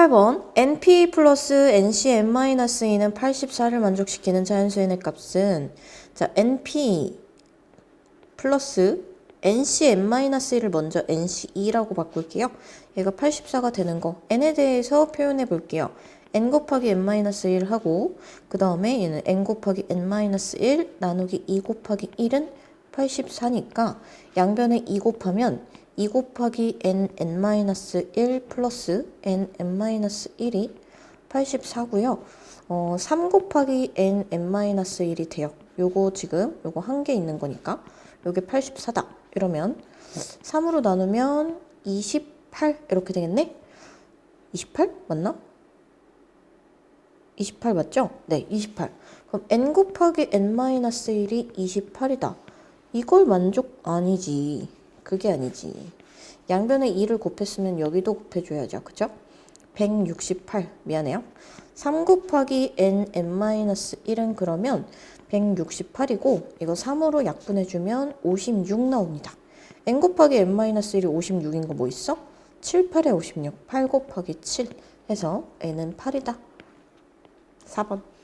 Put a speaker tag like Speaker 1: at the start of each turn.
Speaker 1: 18번 np 플러스 ncn-2는 84를 만족시키는 자연수의 의 값은 자 np 플러스 ncn-1을 먼저 nc2라고 바꿀게요. 얘가 84가 되는 거 n에 대해서 표현해 볼게요. n 곱하기 n-1 하고 그 다음에 얘는 n 곱하기 n-1 나누기 2 곱하기 1은 84니까 양변에 2 곱하면 2 곱하기 n n-1 플러스 n n-1이 84고요. 어, 3 곱하기 n n-1이 돼요. 요거 지금 요거 한 개 있는 거니까 요게 84다. 이러면 3으로 나누면 28 이렇게 되겠네? 28 맞나? 28 맞죠? 네, 28. 그럼 n 곱하기 n-1이 28이다. 이걸 만족 아니지. 그게 아니지. 양변에 2를 곱했으면 여기도 곱해줘야죠. 그죠? 168. 미안해요. 3 곱하기 n n-1은 그러면 168이고 이거 3으로 약분해주면 56 나옵니다. n 곱하기 n-1이 56인 거 뭐 있어? 7, 8에 56. 8 곱하기 7 해서 n은 8이다. 4번.